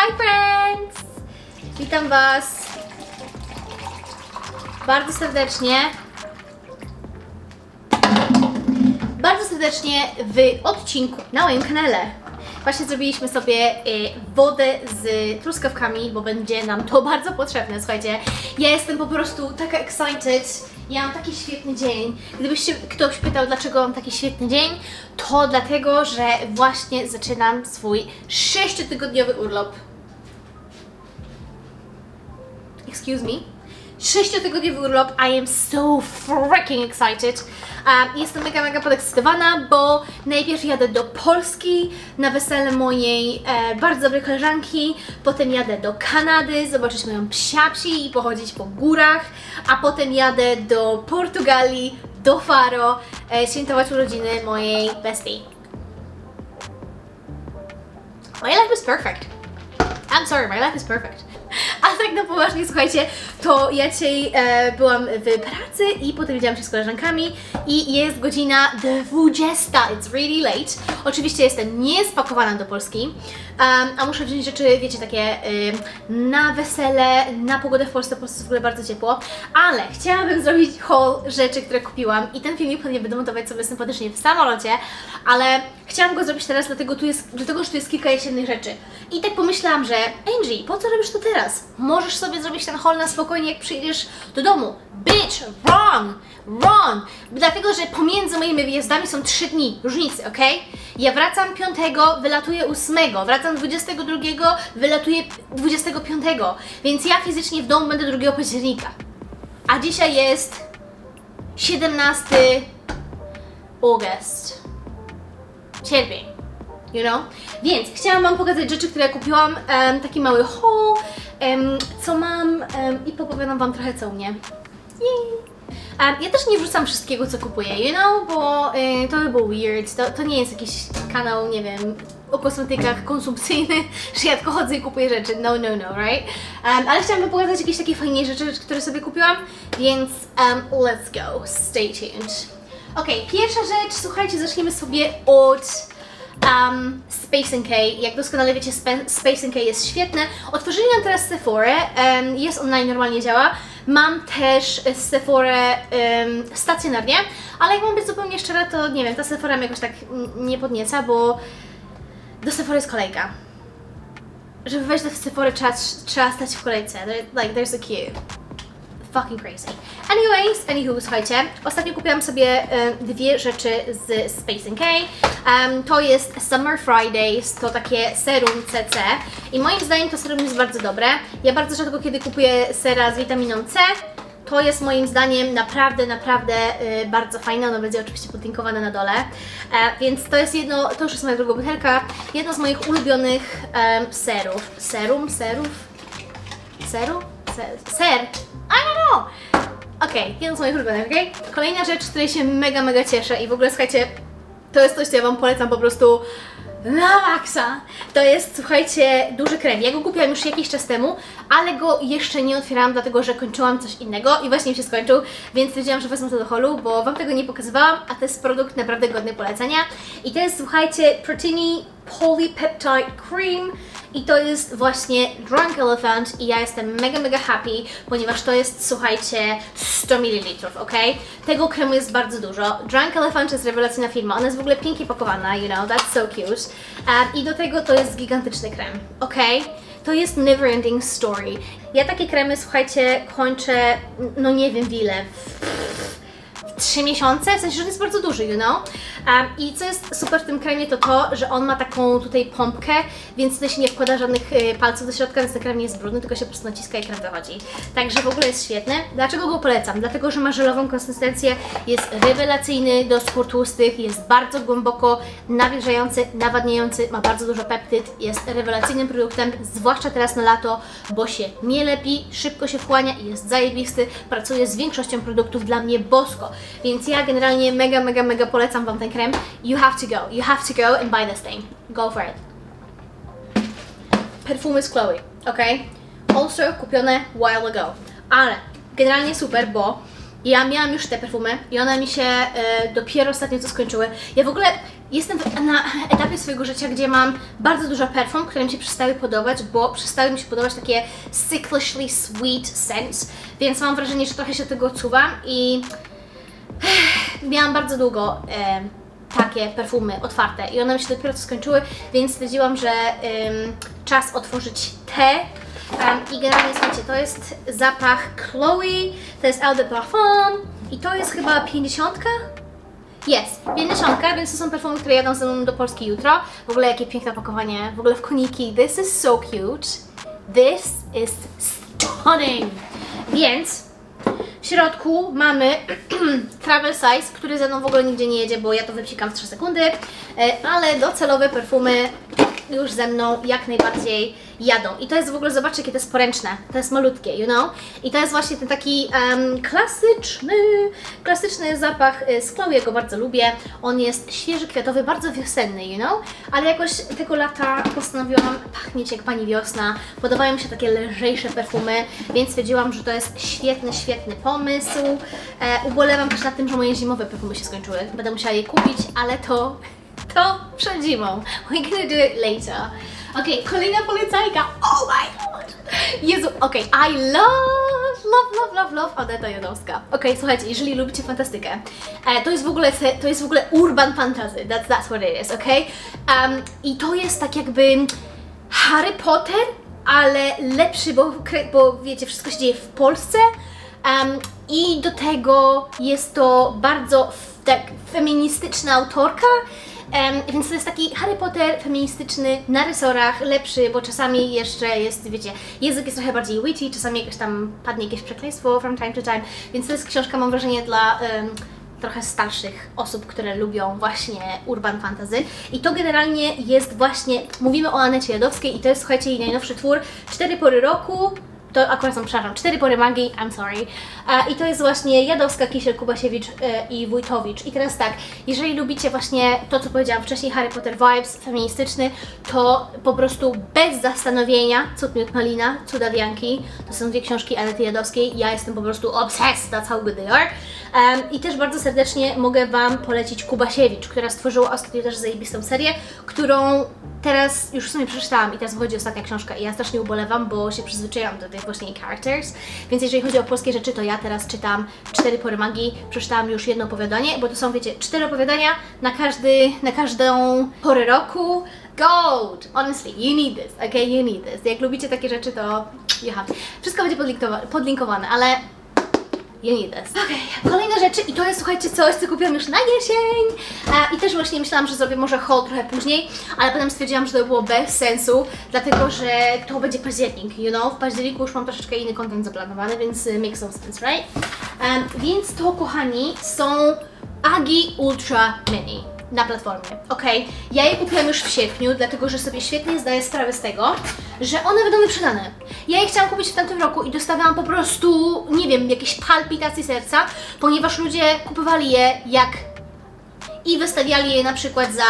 Hi friends! Witam Was bardzo serdecznie. Bardzo serdecznie w odcinku na moim kanale. Właśnie zrobiliśmy sobie y, wodę z truskawkami, bo będzie nam to bardzo potrzebne. Słuchajcie, ja jestem po prostu taka excited. Ja mam taki świetny dzień. Gdybyście ktoś pytał, dlaczego mam taki świetny dzień, to dlatego, że właśnie zaczynam swój sześciotygodniowy urlop. Excuse me? Sześciotygodniowy urlop. I am so freaking excited. Um, jestem mega, mega podekscytowana, bo najpierw jadę do Polski na wesele mojej e, bardzo dobrej koleżanki, potem jadę do Kanady, zobaczyć moją psiapsi i pochodzić po górach, a potem jadę do Portugalii, do Faro, e, świętować urodziny mojej bestii. My life is perfect. I'm sorry, my life is perfect. A tak na poważnie, słuchajcie, to ja dzisiaj e, byłam w pracy i potem widziałam się z koleżankami i jest godzina 20, it's really late. Oczywiście jestem niespakowana do Polski, a muszę wziąć rzeczy, wiecie, takie na wesele, na pogodę w Polsce, po prostu w ogóle bardzo ciepło, ale chciałabym zrobić haul rzeczy, które kupiłam i ten filmik pewnie będę montować sobie sympatycznie w samolocie, ale chciałam go zrobić teraz, dlatego, tu jest, dlatego że tu jest kilka jesiennych rzeczy. I tak pomyślałam, że Angie, po co robisz to teraz? Możesz sobie zrobić ten haul na spokojnie, jak przyjdziesz do domu. Bitch, wrong, wrong. Dlatego, że pomiędzy moimi wyjazdami są 3 dni różnicy, ok? Ja wracam 5, wylatuję 8, wracam 22, wylatuję 25, więc ja fizycznie w domu będę 2 października. A dzisiaj jest 17 August cierpień. You know? Więc chciałam Wam pokazać rzeczy, które kupiłam, em, taki mały haul, em, co mam em, i popowiadam Wam trochę co u mnie. Yay! Ja też nie wrzucam wszystkiego, co kupuję, you know, bo y, to by było weird, to, to nie jest jakiś kanał, nie wiem, o kosmetykach konsumpcyjny, że ja tylko chodzę i kupuję rzeczy, no, no, no, right? Em, ale chciałam Wam pokazać jakieś takie fajniejsze rzeczy, które sobie kupiłam, więc em, let's go, stay tuned. Okej, pierwsza rzecz, słuchajcie, zaczniemy sobie od um, Space NK. Jak doskonale wiecie, Space NK jest świetne. Otworzyli nam teraz Sephora, um, jest online, normalnie działa. Mam też Sephora stacjonarnie, ale jak mam być zupełnie szczera, to nie wiem, ta Sephora mnie jakoś tak nie podnieca, bo do Sephory jest kolejka. Żeby wejść do Sephory trzeba, trzeba stać w kolejce. Like, there's a queue fucking crazy. Anyways, anywho, słuchajcie, ostatnio kupiłam sobie e, dwie rzeczy z Space NK. Em, to jest Summer Fridays, to takie serum CC i moim zdaniem to serum jest bardzo dobre. Ja bardzo rzadko kiedy kupuję sera z witaminą C. To jest moim zdaniem naprawdę, naprawdę e, bardzo fajne. Ono będzie oczywiście podlinkowane na dole. E, więc to jest jedno, to już jest moja druga butelka, jedno z moich ulubionych serów. Serum, serów? Seru? Ser. Ser. Know. Okej, jeden z moich ulubionych, okej? Kolejna rzecz, z której się mega, mega cieszę i w ogóle słuchajcie, to jest coś, co ja Wam polecam po prostu na maksa. To jest, słuchajcie, duży krem. Ja go kupiłam już jakiś czas temu, ale go jeszcze nie otwierałam, dlatego że kończyłam coś innego i właśnie mi się skończył, więc stwierdziłam, że wezmę to do holu, bo Wam tego nie pokazywałam, a to jest produkt naprawdę godny polecenia. I to jest, słuchajcie, Protini Polypeptide Cream i to jest właśnie Drunk Elephant i ja jestem mega, mega happy, ponieważ to jest, słuchajcie, 100 ml, ok? Tego kremu jest bardzo dużo. Drunk Elephant jest rewelacyjna firma, ona jest w ogóle pięknie pakowana, you know, that's so cute. Um, I do tego to jest gigantyczny krem, ok? To jest never ending story. Ja takie kremy, słuchajcie, kończę, no nie wiem ile, 3 miesiące, w sensie, że on jest bardzo duży, you know? Um, I co jest super w tym kremie, to to, że on ma taką tutaj pompkę, więc tutaj się nie wkłada żadnych y, palców do środka, więc ten krem nie jest brudny, tylko się po prostu naciska i krem wychodzi. Także w ogóle jest świetny. Dlaczego go polecam? Dlatego, że ma żelową konsystencję, jest rewelacyjny do skór tłustych, jest bardzo głęboko nawilżający, nawadniający, ma bardzo dużo peptyd, jest rewelacyjnym produktem, zwłaszcza teraz na lato, bo się nie lepi, szybko się wchłania i jest zajebisty, pracuje z większością produktów dla mnie bosko. Więc ja generalnie mega, mega, mega polecam Wam ten krem. You have to go, you have to go and buy this thing. Go for it. Perfumy z Chloe, ok? Also kupione while ago. Ale generalnie super, bo Ja miałam już te perfumy i one mi się e, dopiero ostatnio co skończyły. Ja w ogóle jestem na etapie swojego życia, gdzie mam bardzo dużo perfum, które mi się przestały podobać, bo przestały mi się podobać takie sickishly sweet scents, więc mam wrażenie, że trochę się tego odsuwam i miałam bardzo długo takie perfumy otwarte i one mi się dopiero co skończyły, więc stwierdziłam, że czas otworzyć te. I generalnie słuchajcie, to jest zapach Chloe, to jest Eau de Parfum i to jest chyba 50. Jest, 50, więc to są perfumy, które jadą ze mną do Polski jutro. W ogóle jakie piękne opakowanie, w ogóle w koniki. This is so cute. This is stunning. Więc w środku mamy travel size, który ze mną w ogóle nigdzie nie jedzie, bo ja to wypsikam w 3 sekundy, e, ale docelowe perfumy już ze mną jak najbardziej jadą. I to jest w ogóle, zobaczcie, jakie to jest poręczne. To jest malutkie, you know? I to jest właśnie ten taki em, klasyczny, klasyczny zapach y, z Chloe, ja go bardzo lubię. On jest świeży, kwiatowy, bardzo wiosenny, you know? Ale jakoś tego lata postanowiłam pachnieć jak pani wiosna. Podobają mi się takie lżejsze perfumy, więc stwierdziłam, że to jest świetny, świetny pomysł. E, ubolewam też nad tym, że moje zimowe perfumy się skończyły. Będę musiała je kupić, ale to to przed zimą. We're gonna do it later. Okej, kolejna polecajka. Oh my god! Jezu, okej, I love, love, love, love, love Odeta Jodowska. Okej, słuchajcie, jeżeli lubicie fantastykę, e, to jest w ogóle, to jest w ogóle urban fantasy. That's, that's what it is, okej? Um, I to jest tak jakby Harry Potter, ale lepszy, bo, bo wiecie, wszystko się dzieje w Polsce. Um, I do tego jest to bardzo tak feministyczna autorka. Więc to jest taki Harry Potter feministyczny na rysorach, lepszy, bo czasami jeszcze jest, wiecie, język jest trochę bardziej witty, czasami jakieś tam padnie jakieś przekleństwo from time to time, więc to jest książka, mam wrażenie, dla trochę starszych osób, które lubią właśnie urban fantasy. I to generalnie jest właśnie, mówimy o Anecie Jadowskiej i to jest, słuchajcie, jej najnowszy twór, Cztery pory roku, to akurat są, przepraszam, cztery pory magii, I'm sorry. E, I to jest właśnie Jadowska, Kisiel, Kubasiewicz e, i Wójtowicz. I teraz tak, jeżeli lubicie właśnie to, co powiedziałam wcześniej, Harry Potter vibes, feministyczny, to po prostu bez zastanowienia, Cud Miód Malina, Cuda Dianki, to są dwie książki Anety Jadowskiej, ja jestem po prostu obsessed, that's how good they are. Em, I też bardzo serdecznie mogę Wam polecić Kubasiewicz, która stworzyła ostatnio też zajebistą serię, którą teraz już w sumie przeczytałam i teraz wychodzi ostatnia książka i ja strasznie ubolewam, bo się przyzwyczaiłam do tych właśnie characters, więc jeżeli chodzi o polskie rzeczy, to ja teraz czytam Cztery pory magii, przeczytałam już jedno opowiadanie, bo to są, wiecie, cztery opowiadania na każdy, na każdą porę roku. Gold! Honestly, you need this, okay? You need this. Jak lubicie takie rzeczy, to you. Wszystko będzie podlinkowa- podlinkowane, ale You. Okej, kolejne rzeczy i to jest, słuchajcie, coś, co kupiłam już na jesień e, i też właśnie myślałam, że zrobię może haul trochę później, ale potem stwierdziłam, że to było bez sensu, dlatego, że to będzie październik, you know, w październiku już mam troszeczkę inny content zaplanowany, więc y, makes no sense, right? Em, więc to, kochani, są Agi Ultra Mini na platformie, ok? Ja je kupiłam już w sierpniu, dlatego że sobie świetnie zdaję sprawę z tego, że one będą wyprzedane. Ja je chciałam kupić w tamtym roku i dostawałam po prostu, nie wiem, jakieś palpitacje serca, ponieważ ludzie kupowali je jak i wystawiali je na przykład za.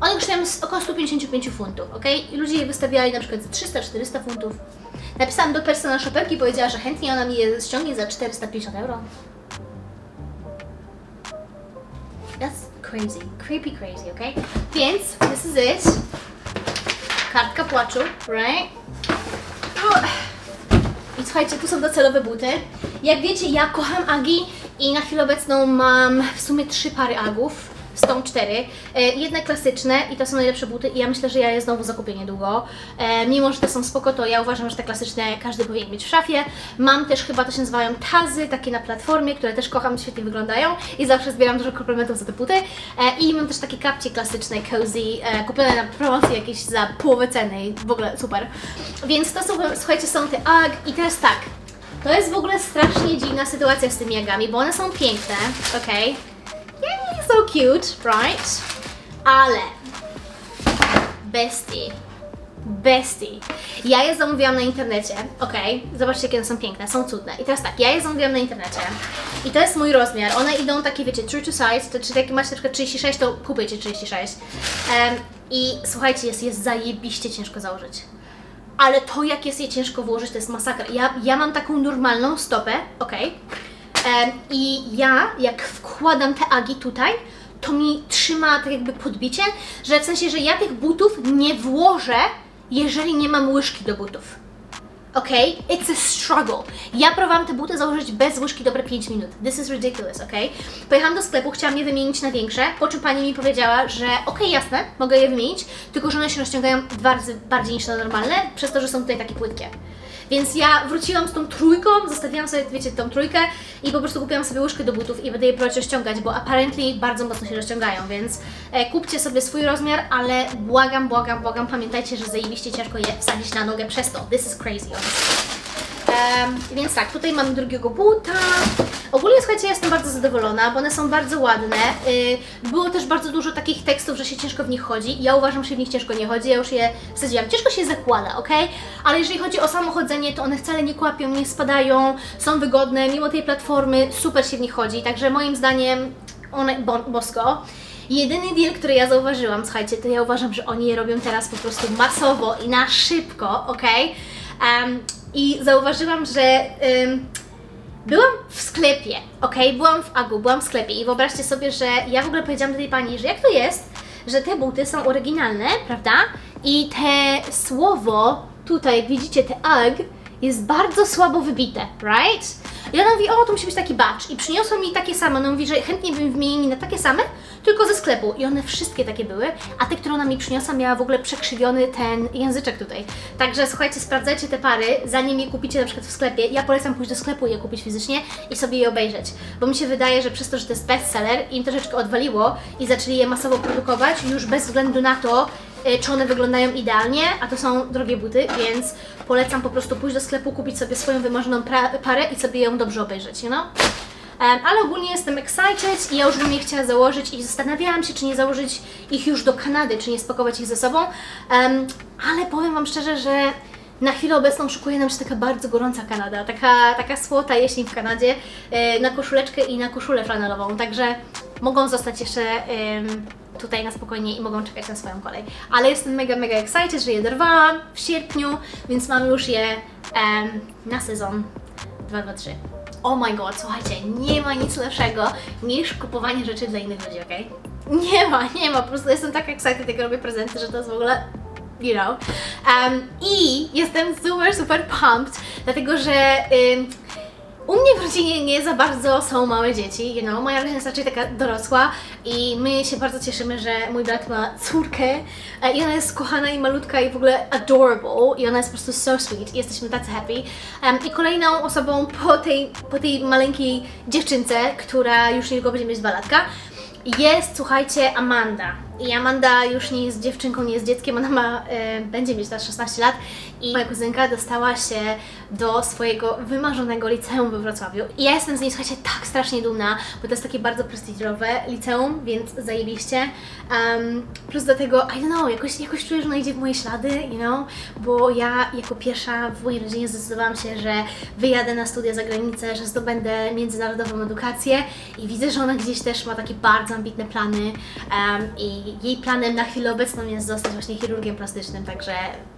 One kosztują około 155 funtów, ok? I ludzie je wystawiali na przykład za 300-400 funtów. Napisałam do personal shopperki i powiedziała, że chętnie ona mi je ściągnie za 450 euro. Crazy, creepy crazy, okay? Więc this is it. Kartka płaczu, right? I słuchajcie, tu są docelowe buty. Jak wiecie, ja kocham Agi i na chwilę obecną mam w sumie trzy pary Agów. Są cztery. E, jedne klasyczne i to są najlepsze buty i ja myślę, że ja je znowu zakupię niedługo. E, mimo, że te są spoko, to ja uważam, że te klasyczne każdy powinien mieć w szafie. Mam też chyba, to się nazywają tazy, takie na platformie, które też kocham, świetnie wyglądają i zawsze zbieram dużo komplementów za te buty. E, I mam też takie kapcie klasyczne, cozy, kupione na promocji jakieś za połowę ceny i w ogóle super. Więc to są, słuchajcie, są te Ag i teraz tak, to jest w ogóle strasznie dziwna sytuacja z tymi jagami, bo one są piękne, okej? Yeah, so cute, right? Ale bestie, bestie. Ja je zamówiłam na internecie, okej? Zobaczcie, jakie są piękne, są cudne. I teraz tak, ja je zamówiłam na internecie i to jest mój rozmiar. One idą takie, wiecie, true to size, to czyli jak macie na przykład 36, to kupujcie 36. Em, I słuchajcie, jest, jest zajebiście ciężko założyć ale to jak jest je ciężko włożyć, to jest masakra. Ja, ja mam taką normalną stopę, ok? I ja, jak wkładam te agi tutaj, to mi trzyma tak jakby podbicie, że w sensie, że ja tych butów nie włożę, jeżeli nie mam łyżki do butów. Okej? It's a struggle. Ja próbowałam te buty założyć bez łyżki dobre 5 minut. This is ridiculous, okej? Pojechałam do sklepu, chciałam je wymienić na większe, po czym pani mi powiedziała, że okej, jasne, mogę je wymienić, tylko że one się rozciągają dwa razy bardziej niż na normalne, przez to, że są tutaj takie płytkie. Więc ja wróciłam z tą trójką, zostawiłam sobie, wiecie, tą trójkę i po prostu kupiłam sobie łyżkę do butów i będę je próbować rozciągać, bo apparently bardzo mocno się rozciągają, więc e, kupcie sobie swój rozmiar, ale błagam, błagam, błagam, pamiętajcie, że zajebiście ciężko je wsadzić na nogę przez to. This is crazy, więc tak, tutaj mamy drugiego buta. Ogólnie słuchajcie, jestem bardzo zadowolona, bo one są bardzo ładne. Y, było też bardzo dużo takich tekstów, że się ciężko w nich chodzi. Ja uważam, że się w nich ciężko nie chodzi. Ja już je wsadziłam. Ciężko się zakłada, ok? Ale jeżeli chodzi o samo chodzenie, to one wcale nie kłapią, nie spadają, są wygodne, mimo tej platformy super się w nich chodzi. Także moim zdaniem one bo, bosko. Jedyny deal, który ja zauważyłam, słuchajcie, to ja uważam, że oni je robią teraz po prostu masowo i na szybko, ok? Em, I zauważyłam, że em, byłam w sklepie, ok? Byłam w Agu, byłam w sklepie i wyobraźcie sobie, że ja w ogóle powiedziałam do tej pani, że jak to jest, że te buty są oryginalne, prawda? I te słowo tutaj, jak widzicie, te AG jest bardzo słabo wybite, right? I ona mówi, o, to musi być taki batch. I przyniosła mi takie same. Ona mówi, że chętnie bym wymienili na takie same, tylko ze sklepu. I one wszystkie takie były, a te, które ona mi przyniosła, miała w ogóle przekrzywiony ten języczek tutaj. Także słuchajcie, sprawdzajcie te pary, zanim je kupicie na przykład w sklepie. Ja polecam pójść do sklepu i je kupić fizycznie i sobie je obejrzeć. Bo mi się wydaje, że przez to, że to jest bestseller, im troszeczkę odwaliło i zaczęli je masowo produkować, już bez względu na to, czy one wyglądają idealnie, a to są drogie buty, więc polecam po prostu pójść do sklepu, kupić sobie swoją wymarzoną parę i sobie ją dobrze obejrzeć, you know? Ale ogólnie jestem excited i ja już bym je chciała założyć i zastanawiałam się, czy nie założyć ich już do Kanady, czy nie spakować ich ze sobą. Ale powiem Wam szczerze, że na chwilę obecną szykuje nam się taka bardzo gorąca Kanada, taka, taka słota jesień w Kanadzie e, na koszuleczkę i na koszulę flanelową, także mogą zostać jeszcze tutaj na spokojnie i mogą czekać na swoją kolej. Ale jestem mega, mega excited, że je dorwałam w sierpniu, więc mam już je na sezon 2, 2, 3. Oh my god, słuchajcie, nie ma nic lepszego niż kupowanie rzeczy dla innych ludzi, okej? Nie ma, nie ma, po prostu jestem tak excited, jak robię prezenty, że to jest w ogóle you know. Um, I jestem super, super pumped, dlatego że u mnie w rodzinie nie za bardzo są małe dzieci, you know, moja rodzina jest raczej taka dorosła i my się bardzo cieszymy, że mój brat ma córkę e, i ona jest kochana i malutka i w ogóle adorable i ona jest po prostu so sweet i jesteśmy tacy happy. Em, I kolejną osobą po tej, po tej maleńkiej dziewczynce, która już niedługo będzie mieć dwa latka, jest, słuchajcie, Amanda. I Amanda już nie jest dziewczynką, nie jest dzieckiem, ona ma, e, będzie mieć teraz 16 lat i moja kuzynka dostała się do swojego wymarzonego liceum we Wrocławiu. I ja jestem z niej, słuchajcie, tak strasznie dumna, bo to jest takie bardzo prestiżowe liceum, więc zajebiście. Um, plus do tego, I don't know, jakoś, jakoś czuję, że ona idzie w moje ślady, you know, bo ja jako pierwsza w mojej rodzinie zdecydowałam się, że wyjadę na studia za granicę, że zdobędę międzynarodową edukację i widzę, że ona gdzieś też ma takie bardzo ambitne plany um, i jej planem na chwilę obecną jest zostać właśnie chirurgiem plastycznym, także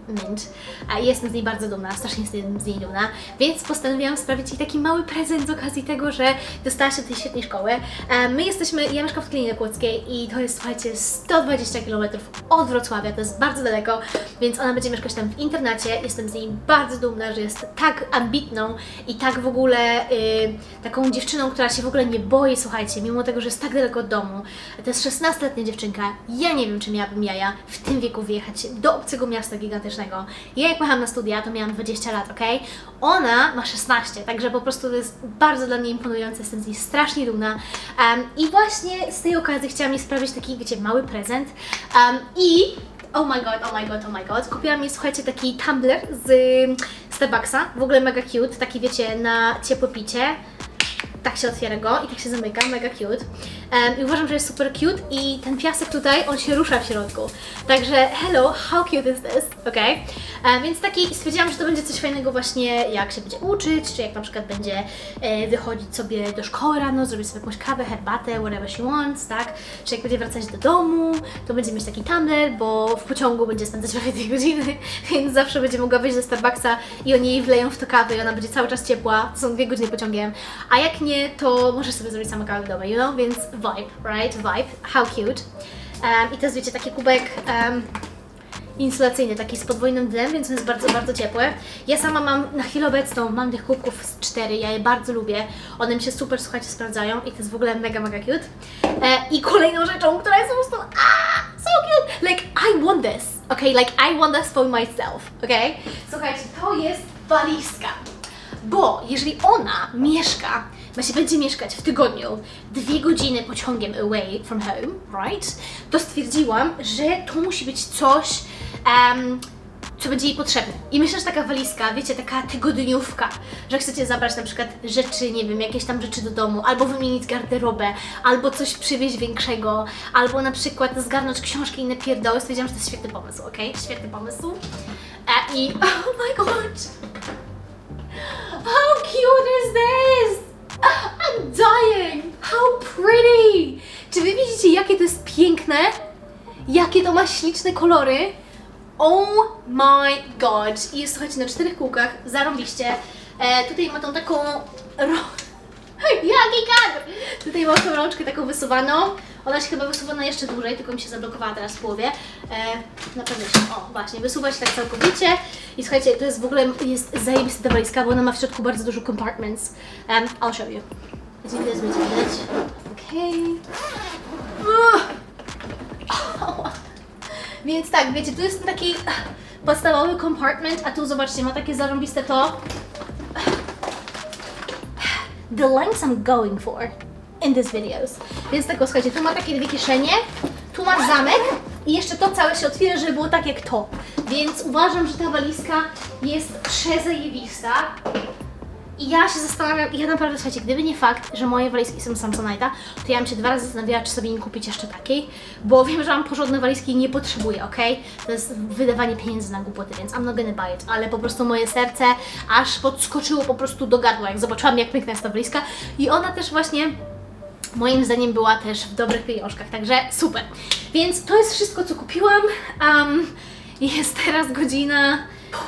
mint. A jestem z niej bardzo dumna, strasznie jestem z niej dumna, więc postanowiłam sprawić jej taki mały prezent z okazji tego, że dostała się do tej świetnej szkoły. E, My jesteśmy, ja mieszkam w Klinie Kłodzkiej i to jest, słuchajcie, 120 km od Wrocławia, to jest bardzo daleko, więc ona będzie mieszkać tam w internacie. Jestem z niej bardzo dumna, że jest tak ambitną i tak w ogóle y, taką dziewczyną, która się w ogóle nie boi, słuchajcie, mimo tego, że jest tak daleko od domu. To jest 16-letnia dziewczynka. Ja nie wiem, czy miałabym jaja w tym wieku wyjechać do obcego miasta gigantycznego. Ja jak pojechałam na studia, to miałam 20 lat, ok? Ona ma 16, także po prostu to jest bardzo dla mnie imponujące, jestem z niej strasznie dumna. Em, I właśnie z tej okazji chciałam jej sprawić taki, wiecie, mały prezent. Em, I Oh my god, oh my god, oh my god. Kupiłam mi, słuchajcie, taki tumbler z Starbucksa. W ogóle mega cute, taki wiecie, na ciepłe picie. Tak się otwiera go i tak się zamyka, mega cute. Em, i uważam, że jest super cute i ten piasek tutaj, on się rusza w środku. Także hello, how cute is this, okej? Em, Więc taki, stwierdziłam, że to będzie coś fajnego właśnie jak się będzie uczyć, czy jak na przykład będzie e, wychodzić sobie do szkoły rano, zrobić sobie jakąś kawę, herbatę, whatever she wants, tak? Czy jak będzie wracać do domu, to będzie mieć taki tumbler, bo w pociągu będzie spędzać prawie dwie godziny, więc zawsze będzie mogła wyjść ze Starbucksa i oni jej wleją w to kawę i ona będzie cały czas ciepła, to są dwie godziny pociągiem, a jak nie, to możesz sobie zrobić sama kawę w domu, you know? Więc vibe, right? Vibe, how cute. Um, I to jest, wiecie, taki kubek um, insulacyjny, taki z podwójnym dnem, więc on jest bardzo, bardzo ciepły. Ja sama mam na chwilę obecną, mam tych kubków z cztery, ja je bardzo lubię. One mi się super, słuchajcie, sprawdzają i to jest w ogóle mega, mega cute. E, I kolejną rzeczą, która jest po prostu ah, so cute, like I want this, okay, like I want this for myself, okay? Słuchajcie, to jest walizka, bo jeżeli ona mieszka właśnie będzie mieszkać w tygodniu dwie godziny pociągiem away from home, right? To stwierdziłam, że to musi być coś, em, co będzie jej potrzebne. I myślę, że taka walizka, wiecie, taka tygodniówka, że chcecie zabrać na przykład rzeczy, nie wiem, jakieś tam rzeczy do domu, albo wymienić garderobę, albo coś przywieźć większego, albo na przykład zgarnąć książki i inne pierdoły. Stwierdziłam, że to jest świetny pomysł, okej? Świetny pomysł. E, I, oh my god! How cute is this? I'm dying! How pretty! Czy wy widzicie, jakie to jest piękne? Jakie to ma śliczne kolory? Oh my god! I jest, słuchajcie, na czterech kółkach, zarąbiście. E, tutaj ma tą taką... Ro... Jaki kadr! Tutaj ma tą rączkę taką wysuwaną. Ona się chyba wysuwa na jeszcze dłużej, tylko mi się zablokowała teraz w połowie. E, na pewno się, o właśnie, wysuwa się tak całkowicie. I słuchajcie, to jest w ogóle, jest zajebista ta walizka, bo ona ma w środku bardzo dużo compartments. Um, I'll show you. As widać, będzie widać. Okej. Więc tak, wiecie, tu jest taki podstawowy compartment, a tu zobaczcie, ma takie zarąbiste to. The lengths I'm going for in these videos. Więc tego, słuchajcie, tu ma takie dwie kieszenie, tu masz zamek i jeszcze to całe się otwiera, żeby było tak jak to. Więc uważam, że ta walizka jest przezajebista. I ja się zastanawiam, i ja naprawdę, słuchajcie, gdyby nie fakt, że moje walizki są Samsonite'a, to ja bym się dwa razy zastanawiała, czy sobie nie kupić jeszcze takiej, bo wiem, że mam porządne walizki i nie potrzebuję, ok? To jest wydawanie pieniędzy na głupoty, więc I'm not gonna buy it, ale po prostu moje serce aż podskoczyło po prostu do gardła, jak zobaczyłam, jak piękna jest ta walizka i ona też właśnie moim zdaniem była też w dobrych pieniążkach, także super. Więc to jest wszystko, co kupiłam. Um, jest teraz godzina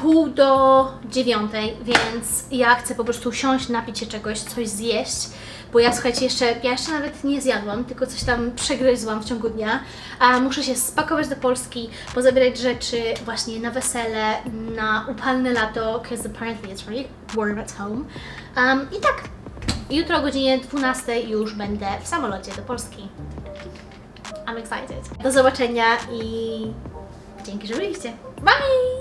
pół do dziewiątej, więc ja chcę po prostu usiąść, napić się czegoś, coś zjeść, bo ja słuchajcie, jeszcze, ja jeszcze nawet nie zjadłam, tylko coś tam przegryzłam w ciągu dnia, a muszę się spakować do Polski, pozabierać rzeczy właśnie na wesele, na upalne lato, because apparently it's really warm at home. Um, I tak, Jutro o godzinie 12 już będę w samolocie do Polski. I'm excited. Do zobaczenia i dzięki, że byliście. Bye!